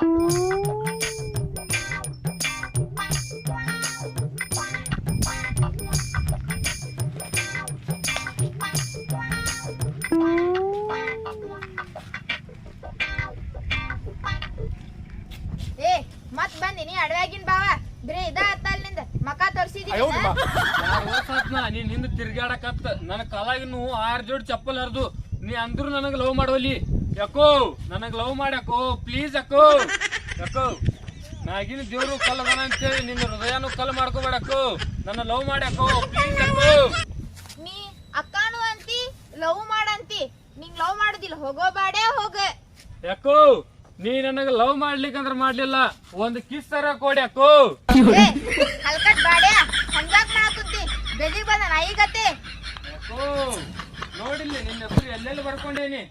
ಏ ಬಂದಿ ನೀ ಅಡವ್ಯಾಗಿನ್ ಬಾವ. ಬರೀ ಇದ ಅತ್ತಲ್ನಿಂದ. ಮಕ ತೋರ್ಸಿದೀನಿ ನೀನ್ ಹಿಂದ್ ತಿರ್ಗಾಡಕತ್ತ ನನ್ನ ಕಾಲಾಗಿನ್ನು ಆರ್ ಜೋಡಿ ಚಪ್ಪಲ್ ಹರಿದು. ನೀ ಅಂದ್ರು ನನಗೆ ಲವ್ ಮಾಡೋಲಿ ಯಾಕೋ ನನಗ್ ಲವ್ ಮಾಡ್ಯಾಕೋ ಪ್ಲೀಸ್ ಯಾಕೋ? ಯಾಕೋ ನಾಗಿನ ದೇವ್ರು ಕಲ್ಲದನ ಅಂತೇಳಿ ನಿನ್ನ ಹೃದಯನು ಕಲ್ ಮಾಡ್ಕೋಬೇಡಕ್ಕೋ. ನನ್ನ ಲವ್ ಮಾಡ್ಯಾಕೋ ಪ್ಲೀಸ್ ಯಾಕೋ? ನೀ ಅಕ್ಕನು ಅಂತಿ ಲವ್ ಮಾಡಂತಿ. ನಿಂಗ್ ಲವ್ ಮಾಡುದಿಲ್ಲ ಹೋಗೋ ಬಾಡೆ ಹೋಗ. ಯಾಕೋ ನೀ ನನಗ ಲವ್ ಮಾಡ್ಲಿಕ್ಕಂದ್ರ ಮಾಡ್ಲಿಲ್ಲ. ಒಂದ್ ಕಿಸ್ ತರ ಕೊಡಿ ಏ ಹಲ್ಕಟ್ ಬಾಡೆ ಹಂಗಾಕ್ ಮಾಡಕುಂತಿ ಬೆದಿಗ್ ಬಂದ ನಾಯಿ ಗತೆ ಯಾಕೋ ನೋಡಿಲ್ಲ ನಿನ್ನ ಹೆಸರು ಎಲ್ಲೆಲ್ಲಿ ಬರ್ಕೊಂಡೇನಿ?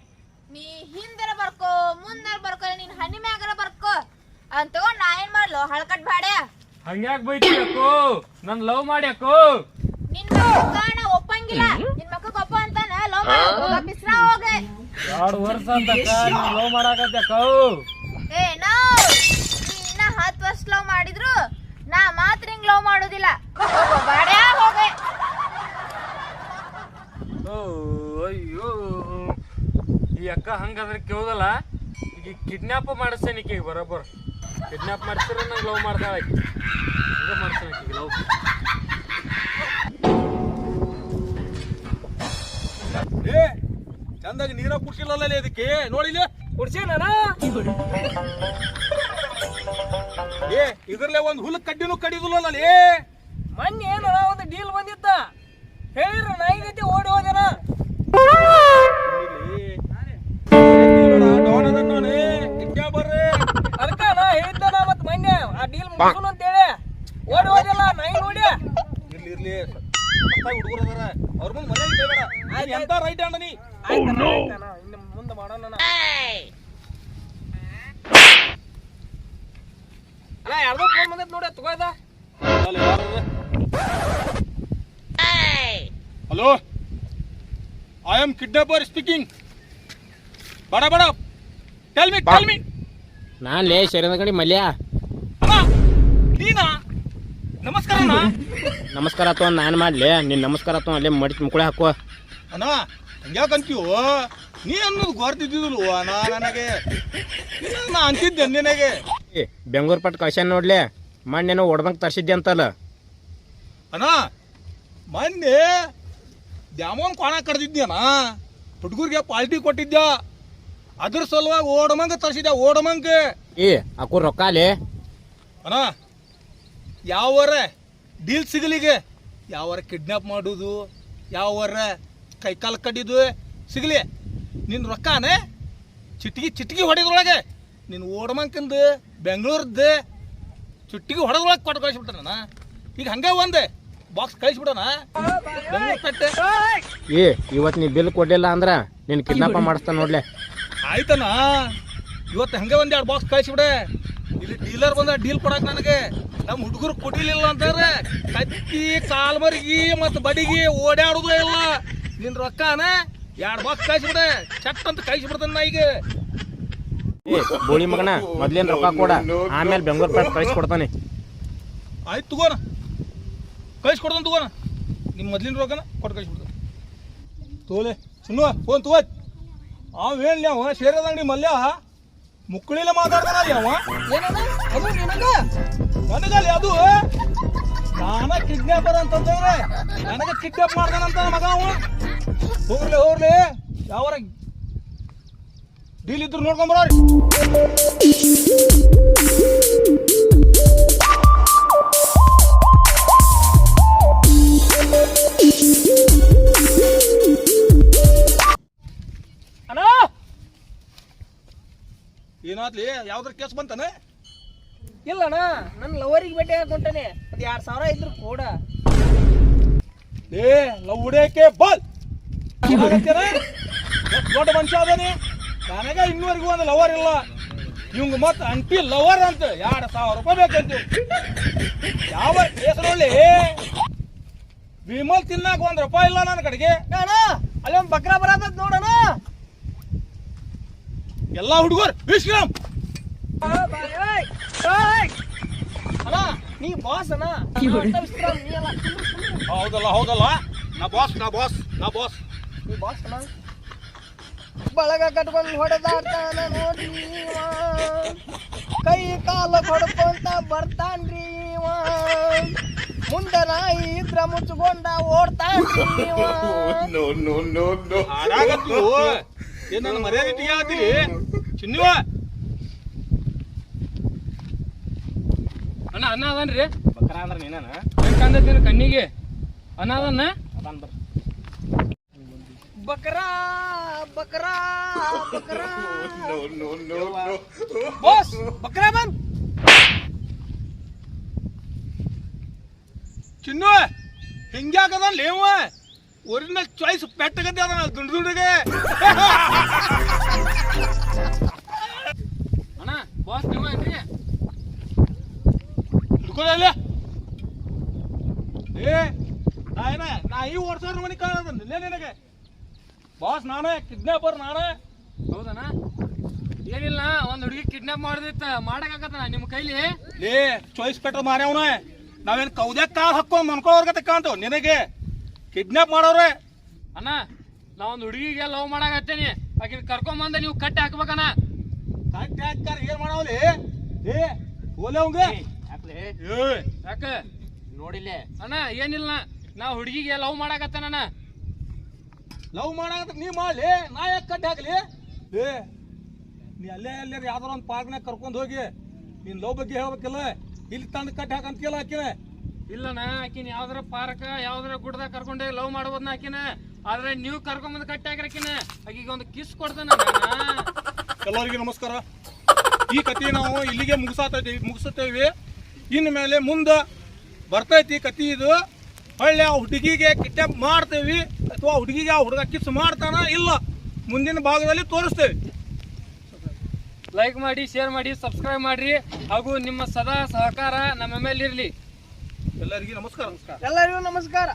ನೀ ಹಿಂದರ ಬರ್ಕೋ ಮುಂದರ ಬರ್ಕೋ ನೀನ್ ಹನಿ ಮ್ಯಾಗರ ಬರ್ಕೋ. ಅಂತ ತಗೊಂಡ್ ನಾ ಏನ್ ಮಾಡ್ಲೋ ಹಳಕಟ್ ಬಾಡೆ ಹಂಗ್ಯಾಕ್ ಬೈತಿ ಯಾಕೋ ನನ್ ಲವ್ ಮಾಡ್ಯಾಕೋ ನಿನ್ ಕಾಣ ಒಪ್ಪಂಗಿಲ್ಲ. ನಿನ್ ಮಕ್ಕ ಒಪ್ಪ ಅಂತಾನ ಲವ್ ಮಾಡಿ ಬಿಸ್ರಾ ಹೋಗ. ಎರಡು ವರ್ಷ ಅಂತ ನೀನ್ ಲವ್ ಮಾಡಾಕತ್ಯಾಕೋ ಏ ನೋ. ನೀ ಇನ್ನ ಹತ್ತು ವರ್ಷ ಲವ್ ಮಾಡಿದ್ರು ನಾ ಮಾತ್ರ ಹಿಂಗ್ ಲವ್ ಮಾಡೋದಿಲ್ಲ. ಬಾಡ್ಯಾ ಹೋಗ. ಅಕ್ಕ ಹಂಗಂದ್ರೆ ಕೇಳ್ದಲ್ಲ? ಈಗ ಕಿಡ್ನಾಪ್ ಮಾಡಿಸ್ತೇನೆ ಈಕಿಗೆ ಬರೋಬ್ಬರ. ಕಿಡ್ನಾಪ್ ಮಾಡಿಸ್ತಾರೆ ನಂಗೆ ಲವ್ ಮಾಡ್ತಾಳೆ ಆಕಿ. ಹಂಗ ಆಕಿಗೆ ಲವ್ ಏ ಚಂದಾಗಿ ನೀರ ಕುಡ್ಸಿಲ್ಲಲ್ಲ ಇದಕ್ಕೆ? ನೋಡಿಲ್ಲ ಕುಡ್ಸೇನ ಏ ಇದ್ರಲ್ಲೇ ಒಂದು ಹುಲ್ ಕಡ್ಡಿನೂ ಕಡಿದಿಲ್ಲ ಏ ಮೊನ್ನೆ ಏನೋ ಒಂದು ಡೀಲ್ ಬಂದಿತ್ತ. ಹೇಳಿರ ನಾಯಿ ಓಡಿ ಹೋದನ ಬರ್ರಿ. ಅದಕ್ಕ ನಾ ಹೇಳಿದ್ದನ ಮತ್ ಮೊನ್ನೆ ಆ ಡೀಲ್ ಮುಗಿಸೋಣ ಅಂತೇಳಿ ಓಡಿ ಹೋದಿಲ್ಲ ನಾಯಿ ನೋಡಿ. ಇರ್ಲಿ ಇರ್ಲಿ. ಹುಡುಗರು ಅದಾರ. ಅವ್ರ ಮುಂದೆ ಮನೆ ಕೇಳಬೇಡ ಆಯ್ತ್ ಎಂತ ರೈಟ್ ಹ್ಯಾಂಡ್ ನೀ? ಆಯ್ತಣ್ಣ, ಇನ್ನು ಮುಂದೆ ಮಾಡೋಣ ಯಾರ್ದೋ ಫೋನ್ ಬಂದೈತ್ ನೋಡಿ ತಗೋ ಇದ. Hello I am kidnapper speaking ಬಡ ಬಡ. ಟೆಲ್ ಮಿ ಟೆಲ್ ಮಿ ನಾನ್ ಲೇ ಶರೀರದ ಕಡೆ ಮಲ್ಯ. ಅಣ್ಣ ನೀನಾ? ನಮಸ್ಕಾರ ಅಣ್ಣ. ನಮಸ್ಕಾರ ಅಥವಾ ನಾನು ಮಾಡ್ಲಿ. ನೀನ್ ನಮಸ್ಕಾರ ಅಥವಾ ಅಲ್ಲೇ ಮಡಿ ಮುಕ್ಕಳೆ ಹಾಕುವ ಅಣ್ಣ ಹಂಗ್ಯಾಕಂತೀವೋ ನೀ ಅನ್ನೋದು ಗೊರ್ತಿದ್ದಿದ್ಲು ಅಣ್ಣ ನನಗೆ? ನಾ ಅಂತಿದ್ದೆ ನಿನಗೆ. ಏ ಬೆಂಗಳೂರು ಪಟ್ ಕಳ್ಸ್ಯಾನ ನೋಡ್ಲಿ. ಮಣ್ಣೇನೋ ಒಡ್ಬಂಗ್ ತರ್ಸಿದ್ದೆ ಅಂತಲ್ಲ. ಅಣ್ಣ ಮೊನ್ನೆ ದ್ಯಾಮೋನ್ ಕೋಣ ಕಡ್ದಿದ್ಯಣ್ಣ ಹುಡುಗರಿಗೆ ಪಾಲ್ಟಿ ಕೊಟ್ಟಿದ್ದ ಅದ್ರ ಸಲುವಾಗಿ ಓಡಮಂಗ ತರಿಸಿದೆ ಓಡಮಂಗ? ಏ ಅಕು ರೊಕ್ಕ ಲೇ. ಅಣ್ಣ ಯಾವರ ಡೀಲ್ ಸಿಗಲಿಗೆ? ಯಾವರ ಕಿಡ್ನಾಪ್ ಮಾಡೋದು? ಯಾವರ ಕೈಕಾಲು ಕಡಿದು ಸಿಗಲಿ. ನಿನ್ನ ರೊಕ್ಕನೇ? ಚಿಟ್ಗಿ ಚಿಟ್ಗಿ ಹೊಡೆದ್ರೊಳಗೆ. ನಿನ್ನ ಓಡಮಂಕಂದು ಬೆಂಗಳೂರದ್ದು ಚಿಟ್ಟಿಗೆ ಹೊಡೆದ್ರೊಳಗೆ ಕೊಟ್ಟು ಕಳಿಸ್ಬಿಟ್ಟಣ ಈಗ ಹಂಗೆ ಒಂದೆ. ಬಾಕ್ಸ್ ಕಳಿಸ್ಬಿಡೋಣ. ಬೆಂಗಳೂರು ಪೆಟ್ಟೆ. ಏ ಇವತ್ತು ನೀ ಬಿಲ್ ಕೊಡ್ಲಿಲ್ಲ ಅಂದ್ರ ನೀನು ಕಿಡ್ನಾಪ ಮಾಡಿಸ್ತಾನೆ ನೋಡ್ಲೆ. ಆಯ್ತಣ್ಣ. ಇವತ್ತು ಹಂಗೆ ಒಂದ್ ಎರಡು ಬಾಕ್ಸ್ ಕಳಿಸ್ಬಿಡೆ ಇಲ್ಲಿ ಡೀಲರ್ ಬಂದ ಡೀಲ್ ಕೊಡಕ್ ನನಗೆ. ನಮ್ಮ ಹುಡುಗರು ಕೊಟ್ಟಿಲಿಲ್ಲ ಅಂತಾರೆ ಕತ್ತಿ ಕಾಲ್ಮರ್ಗಿ ಮತ್ತು ಬಡಿಗಿ ಓಡಾಡುದು ಇಲ್ಲ. ನಿನ್ ರೊಕ್ಕನ ಎರಡು ಬಾಕ್ಸ್ ಕಳಿಸ್ಬಿಡೆ ಚಟ್ ಅಂತ ಕಳಿಸ್ಬಿಡ್ತಾನ ನಾ ಈಗ. ಏ ಬೋಳಿ ಮಗನ ಮೊದ್ಲೇನ್ ರೊಕ್ಕ ಕೊಡ. ಆಮೇಲೆ ಬೆಂಗಳೂರು ಪೇಟ್ ಕಳಿಸಿ ಕೊಡ್ತಾನೆ. ಆಯ್ತು ತಗೋಣ. ಕಳಿಸ್ಕೊಡ್ತಾನ ತಗೋಣ. ನಿಮ್ಮ ಮೊದ್ಲಿನ ರೊಕ್ಕನ ಕೊಟ್ಟು ಕಳಿಸ್ಬಿಡ್ತಾನೆ ತೋಲೆ ಸುನ್ನು ಫೋನ್ ತಗೋ. ಅವ ಹೇಳಿ ಅವ ಸೇರದ ಅಂಗಡಿ ಮಲ್ಯ. ಮುಕ್ಕಳಿಲ್ಲ ಮಾತಾಡ್ತಾನ ಅವ. ಏನದ? ಅದು ನಿನಗ? ನನಗಲ್ಲಿ ಅದು. ನಾನ ಕಿಡ್ನಾಪರ್ ಅಂತಂದ್ರೆ ನನಗೆ ಕಿಡ್ನಾಪ್ ಮಾಡ್ತಾನಂತ ಮಗ ಅವ. ಹೋಗ್ಲಿ ಹೋಗ್ಲಿ. ಯಾವರ ಡೀಲ್ ಇದ್ರು ನೋಡ್ಕೊಂಬರೋರಿ ಏನಾತ್ಲಿ ಯಾವ್ದ್ರ ಕೇಸ್ ಬಂತಾನೆ? ಇಲ್ಲಣ್ಣ ನನ್ನ ಲವರಿಗೆ ಭೇಟಿ ಹಾಕೊಂಟಾನೆ ಅದು ಎರಡು ಸಾವಿರ ಇದ್ರು ಕೂಡ. ಏ ಲವ್ ಉಡೇಕೆ ಬಲ್ ದೊಡ್ಡ ಮನುಷ್ಯ ಅದನಿ ನನಗ ಇನ್ನೂವರೆಗೂ ಒಂದು ಲವರ್ ಇಲ್ಲ. ಇವಂಗ ಮತ್ತ ಅಂಟಿ ಲವರ್ ಅಂತ ಎರಡು ಸಾವಿರ ರೂಪಾಯಿ ಬೇಕಂತ. ಯಾವ ಹೆಸರೊಳ್ಳಿ ವಿಮಲ್ ತಿನ್ನಾಕ ಒಂದ್ ರೂಪಾಯಿ ಇಲ್ಲ ನನ್ನ ಕಡೆಗೆ. ಅಣ್ಣ ಅಲ್ಲಿ ಬಕ್ರಾ ಬಕ್ರ ಬರತ್ತ ನೋಡೋಣ. ಎಲ್ಲಾ ಹುಡುಗರು ವಿಶ್ರಾಮ್ ಅಣ್ಣ ನೀ ಬಾಸ್ ಅಣ್ಣ. ಹೌದಲ್ಲ ಹೌದಲ್ಲ. ನಾ ಬಾಸ್ ನಾ ಬಾಸ್ ನಾ ಬಾಸ್ ನೀ ಬಾಸ್ ಅಣ್ಣ. ಬಳಗ ಕಟ್ಕೊಂಡು ಹೊಡೆದಾಡ್ತಾನ ನೋಡ್ರಿ. ಕೈ ಕಾಲ ಹೊಡ್ಕೊಂತ ಬರ್ತಾನ್ರಿ ಮುಂದೆ ನಾಯಿ ಇದ್ರ ಮುಚ್ಕೊಂಡ ಓಡ್ತಾನ್ರಿ ಏನ್ ನನ್ನ ಮರ್ಯಾದೆ ತೆಗಿಯಾತಿಲಿ ಚಿನ್ನುವ. ಅಣ್ಣ ಅನ್ನ ಅದನ್ರಿ. ಬಕ್ರ ಅಂದ್ರೆ ನೀನೇನ? ಬೇಕಂದ್ರೆ ಕಣ್ಣಿಗೆ? ಅನ್ನ ಅದನ್ನ? ಅದನ್ ಬರ್ರಿ ಬಕ್ರಾ ಬಕ್ರಾ ಬಕ್ರಾ. ಬಾಸ್ ಬಕ್ರಾ ಬಂದ್. ಚಿನ್ನು ಹಿಂಗ್ಯಾಕದ ಲೇವ ಒರಿಜಿನಲ್ ಚಾಯ್ಸ್ ಪೆಟ್ಟಗತ್ತೆ ಅದ ದುಂಡು ದುಂಡಿಗೆ. ಅಣ್ಣ ಬಾಸ್ ನೀವು ಏನ್ರಿ ಹಿಡ್ಕೊಳ್ಳಲ್ಲ ಏ ನಾ ಏನ ನಾ ಈ ವರ್ಷ ಮನೆ ಕಾಣದ ನಿನ್ನೆ ನಿನಗೆ. ಬಾಸ್ ನಾನೇ ಕಿಡ್ನಾಪರ್ ನಾನೇ. ಹೌದಣ್ಣ? ಏನಿಲ್ಲ ಒಂದ್ ಹುಡುಗಿ ಕಿಡ್ನಾಪ್ ಮಾಡ್ದಿತ್ತ ಮಾಡಕ್ಕಾಗತ್ತ ನಿಮ್ ಕೈಲಿ? ಲೇ ಚಾಯ್ಸ್ ಪೆಟ್ಟ ಮಾರ್ಯಾವ್ನ. ನಾವೇನ್ ಕೌದ್ಯಾಗ ಕಾಲ್ ಹಾಕೊಂಡ್ ಮನ್ಕೊಳ್ಳೋರ್ಗತ್ತೆ ಕಾಣ್ತೇವ್ ನಿನಗೆ. ಕಿಡ್ನಾಪ್ ಮಾಡೋರೆ. ಅಣ್ಣ ನಾ ಒಂದು ಹುಡುಗಿಗೆ ಲವ್ ಮಾಡಾಕತ್ತೇನಿ ಆಕಿನ ಕರ್ಕೊಂಬಂದ ನೀವು ಕಟ್ಟಿ ಹಾಕ್ಬೇಕಣ್ಣ ಕಟ್ ಹಾಕ್ತಾರ ಏನ್ ಮಾಡವಲಿ? ಏ ಓಲೆ ಅವಂಗ ಯಾಕ್ಲೆ? ಏ. ಯಾಕ? ನೋಡಿಲ್ಲೇ. ಅಣ್ಣ ಏನಿಲ್ಲ ನಾ ಹುಡುಗಿಗೆ ಲವ್ ಮಾಡಾಕತ್ತೇನಣ್ಣ ಲವ್ ಮಾಡಾಕ ನೀ ಮಾಡ್ಲಿ. ನಾ ಯಾಕೆ ಕಟ್ಟಿ ಹಾಕ್ಲಿ? ಏ ನೀ ಅಲ್ಲೇ ಅಲ್ಲೇ ಯಾವ್ದಾರ ಒಂದು ಪಾರ್ಕ್ನಾಗ ಕರ್ಕೊಂಡು ಹೋಗಿ ನೀನ್ ಲವ್ ಬಗ್ಗೆ ಹೇಳ್ಬೇಕಿಲ್ಲ? ಇಲ್ಲಿ ತಂದು ಕಟ್ಟಿ ಕೇಳ ಆಕಿನ? ಇಲ್ಲಣ್ಣ ಆಕಿನ ಯಾವ್ದಾರ ಪಾರ್ಕ ಯಾವ್ದಾರ ಗುಡ್ದಾಗ ಕರ್ಕೊಂಡೆ ಲವ್ ಮಾಡ್ಬೋದ್ನ ಆಕಿನ? ಆದ್ರೆ ನೀವು ಕರ್ಕೊಂಬಂದ್ ಕಟ್ಟಿ ಹಾಕಿರಕಿನ ಆಕಿಗೆ ಒಂದು ಕಿಸ್ ಕೊಡ್ತಾನ ಎಲ್ಲರಿಗೂ ನಮಸ್ಕಾರ. ಈ ಕತೆ ನಾವು ಇಲ್ಲಿಗೆ ಮುಗಿಸಾತೈತಿ ಮುಗಿಸುತ್ತೇವೆ. ಇನ್ನು ಮೇಲೆ ಮುಂದೆ ಬರ್ತೈತಿ ಕತಿ ಇದು. ಹೊಳ್ಳಿ ಆ ಹುಡುಗಿಗೆ ಕಿಡ್ನಾಪ್ ಮಾಡ್ತೇವಿ ಅಥವಾ ಹುಡುಗಿಗೆ ಆ ಹುಡುಗ ಕಿಸ್ ಮಾಡ್ತಾನ ಇಲ್ಲ ಮುಂದಿನ ಭಾಗದಲ್ಲಿ ತೋರಿಸ್ತೇವೆ. ಲೈಕ್ ಮಾಡಿ ಶೇರ್ ಮಾಡಿ ಸಬ್ಸ್ಕ್ರೈಬ್ ಮಾಡ್ರಿ. ಹಾಗೂ ನಿಮ್ಮ ಸದಾ ಸಹಕಾರ ನಮ್ಮ ಮೇಲೆ ಇರ್ಲಿ ಎಲ್ಲರಿಗೂ ನಮಸ್ಕಾರ. ಎಲ್ಲರಿಗೂ ನಮಸ್ಕಾರ.